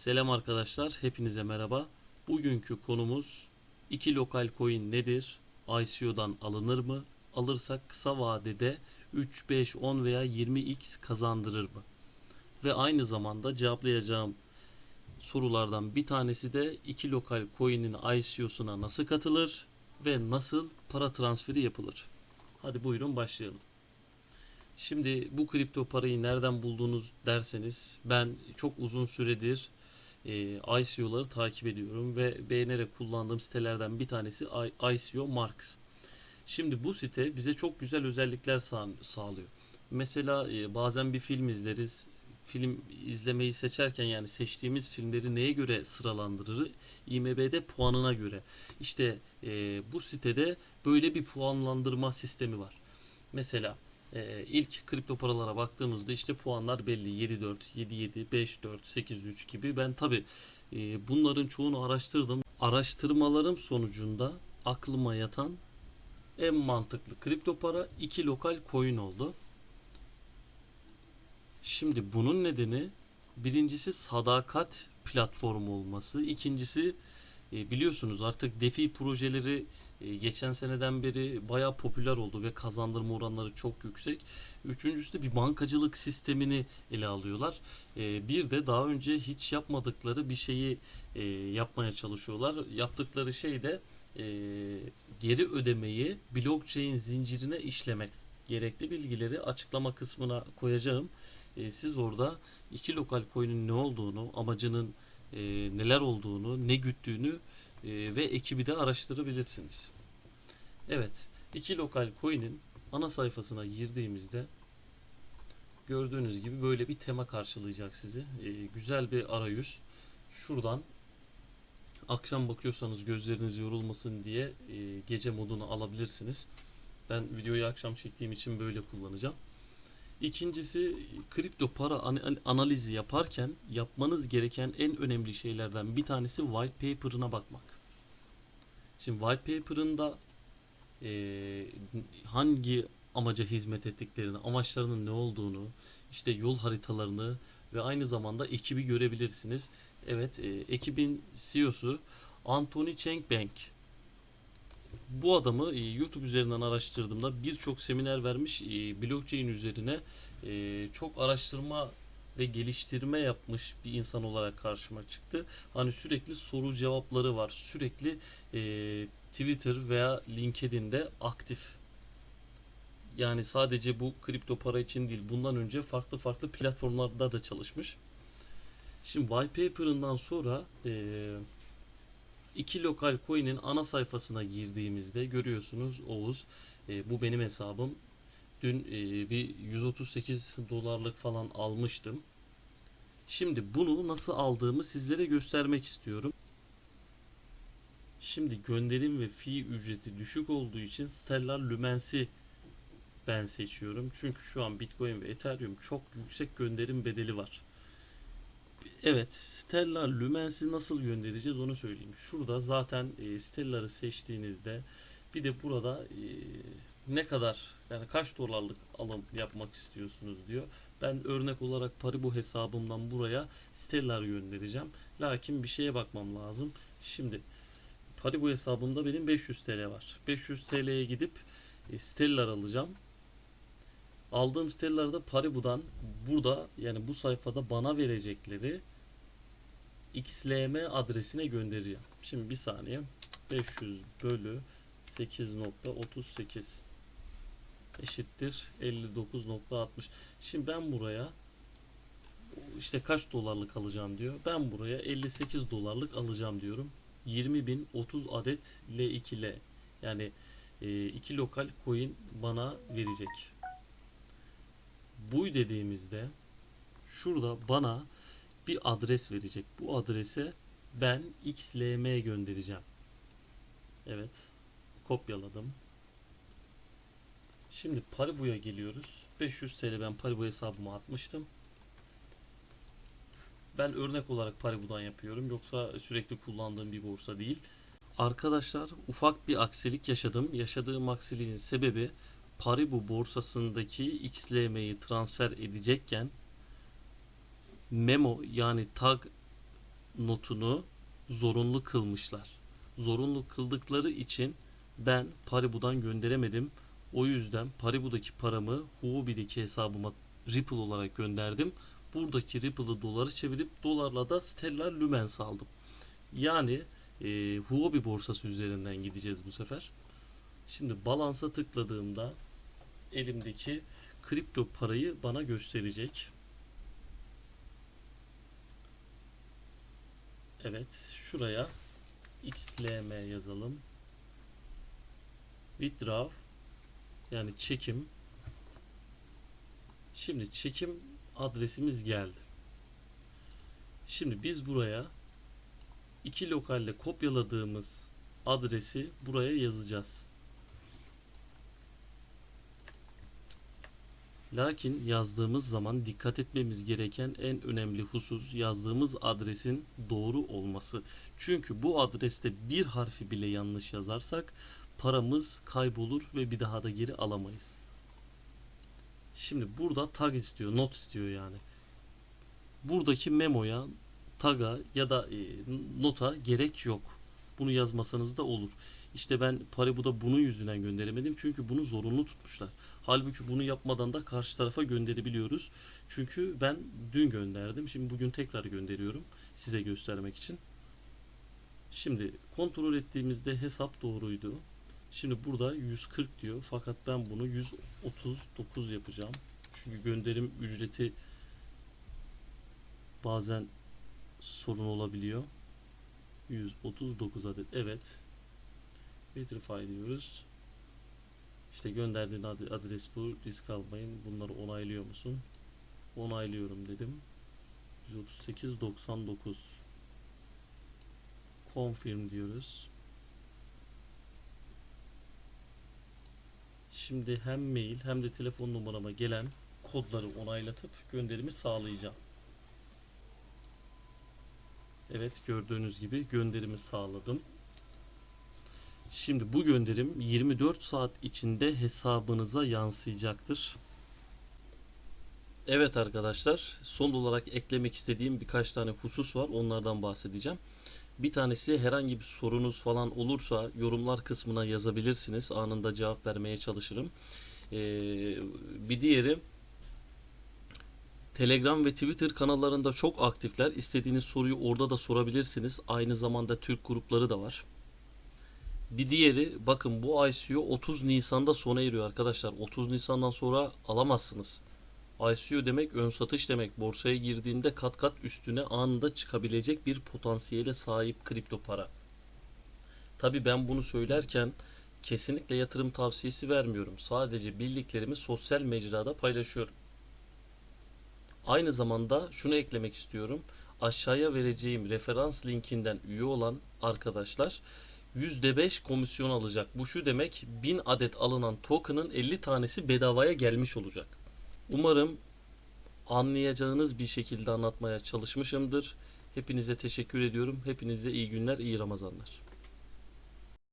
Selam arkadaşlar, hepinize merhaba. Bugünkü konumuz iki lokal coin nedir? ICO'dan alınır mı? Alırsak kısa vadede 3, 5, 10 veya 20x kazandırır mı? Ve aynı zamanda cevaplayacağım sorulardan bir tanesi de iki lokal coin'in ICO'suna nasıl katılır ve nasıl para transferi yapılır? Hadi buyurun başlayalım. Şimdi bu kripto parayı nereden buldunuz derseniz ben çok uzun süredir e, ICO'ları takip ediyorum ve beğenerek kullandığım sitelerden bir tanesi ICO Marks. Şimdi bu site bize çok güzel özellikler sağ- sağlıyor. Mesela e, bazen bir film izleriz. Film izlemeyi seçerken yani seçtiğimiz filmleri neye göre sıralandırır? IMDb'de puanına göre. İşte e, bu sitede böyle bir puanlandırma sistemi var. Mesela ee, ilk kripto paralara baktığımızda işte puanlar belli 7-4, 7-7, 5-4, 8-3 gibi. Ben tabi bunların çoğunu araştırdım. Araştırmalarım sonucunda aklıma yatan en mantıklı kripto para iki lokal coin oldu. Şimdi bunun nedeni birincisi sadakat platformu olması. İkincisi e, biliyorsunuz artık DeFi projeleri e, geçen seneden beri bayağı popüler oldu ve kazandırma oranları çok yüksek. Üçüncüsü de bir bankacılık sistemini ele alıyorlar. E, bir de daha önce hiç yapmadıkları bir şeyi e, yapmaya çalışıyorlar. Yaptıkları şey de e, geri ödemeyi blockchain zincirine işlemek. Gerekli bilgileri açıklama kısmına koyacağım. E, siz orada iki lokal coin'in ne olduğunu, amacının e, neler olduğunu, ne güttüğünü ve ekibi de araştırabilirsiniz. Evet, iki lokal coin'in ana sayfasına girdiğimizde gördüğünüz gibi böyle bir tema karşılayacak sizi. E, güzel bir arayüz. Şuradan akşam bakıyorsanız gözleriniz yorulmasın diye e, gece modunu alabilirsiniz. Ben videoyu akşam çektiğim için böyle kullanacağım. İkincisi kripto para an- analizi yaparken yapmanız gereken en önemli şeylerden bir tanesi white paper'ına bakmak. Şimdi white paper'ında e, hangi amaca hizmet ettiklerini, amaçlarının ne olduğunu, işte yol haritalarını ve aynı zamanda ekibi görebilirsiniz. Evet, e, ekibin CEO'su Anthony Cheng Bank. Bu adamı e, YouTube üzerinden araştırdığımda birçok seminer vermiş, e, blockchain üzerine e, çok araştırma ve geliştirme yapmış bir insan olarak karşıma çıktı. Hani sürekli soru cevapları var, sürekli e, Twitter veya LinkedIn'de aktif. Yani sadece bu kripto para için değil, bundan önce farklı farklı platformlarda da çalışmış. Şimdi white sonra e, iki lokal coin'in ana sayfasına girdiğimizde görüyorsunuz Oğuz. E, bu benim hesabım. Dün e, bir 138 dolarlık falan almıştım. Şimdi bunu nasıl aldığımı sizlere göstermek istiyorum. Şimdi gönderim ve fi ücreti düşük olduğu için Stellar Lumens'i ben seçiyorum. Çünkü şu an Bitcoin ve Ethereum çok yüksek gönderim bedeli var. Evet, Stellar Lumens'i nasıl göndereceğiz onu söyleyeyim. Şurada zaten e, Stellar'ı seçtiğinizde bir de burada e, ne kadar yani kaç dolarlık alım yapmak istiyorsunuz diyor. Ben örnek olarak Paribu hesabımdan buraya Stellar göndereceğim. Lakin bir şeye bakmam lazım. Şimdi Paribu hesabımda benim 500 TL var. 500 TL'ye gidip e, Stellar alacağım. Aldığım Stellar'da Paribu'dan burada yani bu sayfada bana verecekleri XLM adresine göndereceğim. Şimdi bir saniye. 500 bölü 8.38 eşittir 59.60. Şimdi ben buraya işte kaç dolarlık alacağım diyor. Ben buraya 58 dolarlık alacağım diyorum. 20.030 adet L2L yani e, iki lokal coin bana verecek. Bu dediğimizde şurada bana bir adres verecek. Bu adrese ben XLM göndereceğim. Evet. Kopyaladım. Şimdi Paribu'ya geliyoruz. 500 TL ben Paribu hesabıma atmıştım. Ben örnek olarak Paribu'dan yapıyorum. Yoksa sürekli kullandığım bir borsa değil. Arkadaşlar ufak bir aksilik yaşadım. Yaşadığım aksiliğin sebebi Paribu borsasındaki XLM'yi transfer edecekken memo yani tag notunu zorunlu kılmışlar. Zorunlu kıldıkları için ben Paribu'dan gönderemedim. O yüzden Paribu'daki paramı Huobi'deki hesabıma Ripple olarak gönderdim. Buradaki Ripple'ı doları çevirip dolarla da Stellar Lumens aldım. Yani e, Huobi borsası üzerinden gideceğiz bu sefer. Şimdi balansa tıkladığımda elimdeki kripto parayı bana gösterecek. Evet, şuraya XLM yazalım. Withdraw yani çekim. Şimdi çekim adresimiz geldi. Şimdi biz buraya iki lokalle kopyaladığımız adresi buraya yazacağız. Lakin yazdığımız zaman dikkat etmemiz gereken en önemli husus yazdığımız adresin doğru olması. Çünkü bu adreste bir harfi bile yanlış yazarsak paramız kaybolur ve bir daha da geri alamayız. Şimdi burada tag istiyor, not istiyor yani. Buradaki memoya, taga ya da e, nota gerek yok. Bunu yazmasanız da olur. İşte ben Paribu'da bunun yüzünden gönderemedim. Çünkü bunu zorunlu tutmuşlar. Halbuki bunu yapmadan da karşı tarafa gönderebiliyoruz. Çünkü ben dün gönderdim. Şimdi bugün tekrar gönderiyorum. Size göstermek için. Şimdi kontrol ettiğimizde hesap doğruydu. Şimdi burada 140 diyor. Fakat ben bunu 139 yapacağım. Çünkü gönderim ücreti bazen sorun olabiliyor. 139 adet. Evet. Verify diyoruz. İşte gönderdiğin ad- adres bu. Risk almayın. Bunları onaylıyor musun? Onaylıyorum dedim. 138.99 Confirm diyoruz. Şimdi hem mail hem de telefon numarama gelen kodları onaylatıp gönderimi sağlayacağım. Evet gördüğünüz gibi gönderimi sağladım. Şimdi bu gönderim 24 saat içinde hesabınıza yansıyacaktır. Evet arkadaşlar son olarak eklemek istediğim birkaç tane husus var onlardan bahsedeceğim. Bir tanesi herhangi bir sorunuz falan olursa yorumlar kısmına yazabilirsiniz. Anında cevap vermeye çalışırım. Ee, bir diğeri Telegram ve Twitter kanallarında çok aktifler. İstediğiniz soruyu orada da sorabilirsiniz. Aynı zamanda Türk grupları da var. Bir diğeri bakın bu ICO 30 Nisan'da sona eriyor arkadaşlar. 30 Nisan'dan sonra alamazsınız. ICO demek ön satış demek. Borsaya girdiğinde kat kat üstüne anında çıkabilecek bir potansiyele sahip kripto para. Tabi ben bunu söylerken kesinlikle yatırım tavsiyesi vermiyorum. Sadece bildiklerimi sosyal mecrada paylaşıyorum. Aynı zamanda şunu eklemek istiyorum. Aşağıya vereceğim referans linkinden üye olan arkadaşlar %5 komisyon alacak. Bu şu demek 1000 adet alınan token'ın 50 tanesi bedavaya gelmiş olacak. Umarım anlayacağınız bir şekilde anlatmaya çalışmışımdır. Hepinize teşekkür ediyorum. Hepinize iyi günler, iyi Ramazanlar.